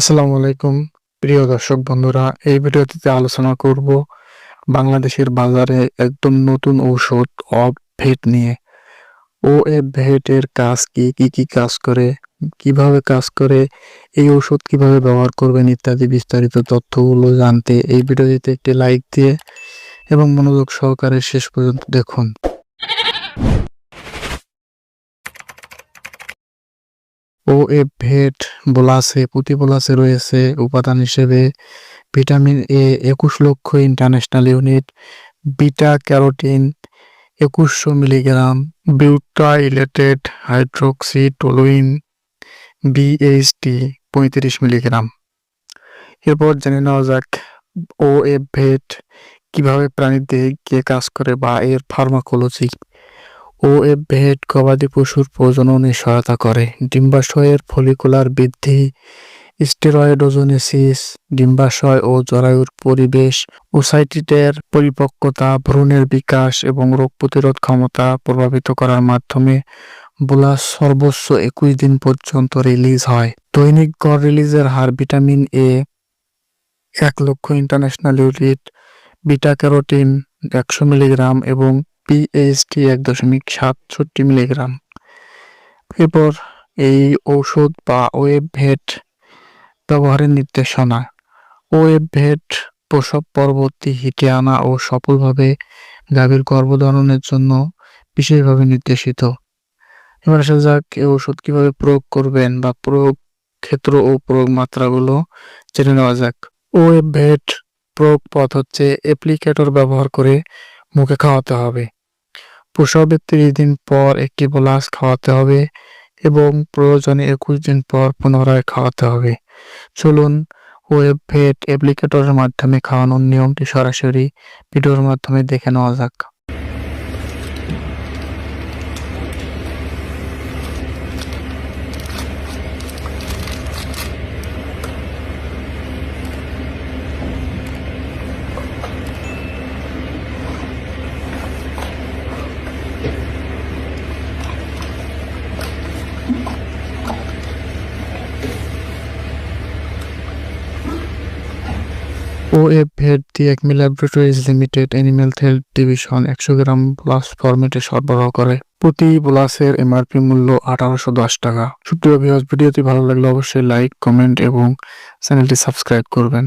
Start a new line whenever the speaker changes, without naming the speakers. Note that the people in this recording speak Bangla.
আসসালামু আলাইকুম, প্রিয় দর্শক বন্ধুরা, এই ভিডিওটিতে আলোচনা করব বাংলাদেশের বাজারে একদম নতুন ঔষধ অফ ভেট নিয়ে। ও এফ ভেটের কাজ কি কি কি কাজ করে, কীভাবে কাজ করে, এই ঔষধ কীভাবে ব্যবহার করবেন ইত্যাদি বিস্তারিত তথ্যগুলো জানতে এই ভিডিওটিতে একটি লাইক দিয়ে এবং মনোযোগ সহকারে শেষ পর্যন্ত দেখুন। ও এফ ভেট বোলাসে, পুঁতি বোলাসে রয়েছে উপাদান হিসেবে। ভিটামিন এ একুশ lakh international unit, beta carotene একুশশো milligram, butylated hydroxy toluene BHT পঁয়ত্রিশ মিলিগ্রাম। এরপর জেনে নেওয়া যাক ও এফ ভেট কীভাবে প্রাণীতে গিয়ে কাজ করে বা এর ফার্মাকোলজি ও ভেট গবাদি পশুর প্রজননে সহায়তা করে। ডিম্বাশয়ের ফলিকুলার বৃদ্ধি স্টেরয়েডোজোনেসিস ডিম্বাশয় ও জরায়ুর পরিবেশ ওসাইটিটের পরিপক্কতা, ভ্রূণের বিকাশ এবং রোগ প্রতিরোধ ক্ষমতা প্রভাবিত করার মাধ্যমে বোলাস সর্বোচ্চ একুশ দিন পর্যন্ত রিলিজ হয়। দৈনিক গড় রিলিজের হার ভিটামিন এ, এক লক্ষ ইন্টারন্যাশনাল ইউনিট, বিটা ক্যারোটিন একশো মিলিগ্রাম এবং পিএইচটি এক দশমিক সাতষট্টি মিলিগ্রাম। এরপর এই ঔষধ বা ওয়েব ভেট ব্যবহারের নির্দেশনা। ওয়েব ভেট প্রসব পরবর্তী হিটে আনা ও সফলভাবে গাভীর গর্ভধারণের জন্য বিশেষভাবে নির্দেশিত। এবার আসা যাক এই ওষুধ কীভাবে প্রয়োগ করবেন বা প্রয়োগ ক্ষেত্র ও প্রয়োগ মাত্রাগুলো জেনে নেওয়া যাক। ওয়েব ভেট প্রয়োগ পথ হচ্ছে অ্যাপ্লিকেটর ব্যবহার করে মুখে খাওয়াতে হবে। প্রসবের তিরিশ দিন পর একটি বলাস খাওয়াতে হবে এবং প্রয়োজনে একুশ দিন পর পুনরায় খাওয়াতে হবে। চলুন ওয়েব ভেট অ্যাপ্লিকেটরের মাধ্যমে খাওয়ানোর নিয়মটি সরাসরি ভিডিওর মাধ্যমে দেখে নেওয়া যাক। ও এফ ভেট the Acme laboratories limited animal health division একশো গ্রাম প্লাস ফরম্যাটে সরবরাহ করে। প্রতি বোলাসের এমআরপি মূল্য আঠারোশো দশ টাকা। সুপ্রিয় ভিডিওটি ভালো লাগলে অবশ্যই লাইক কমেন্ট এবং চ্যানেলটি সাবস্ক্রাইব করবেন।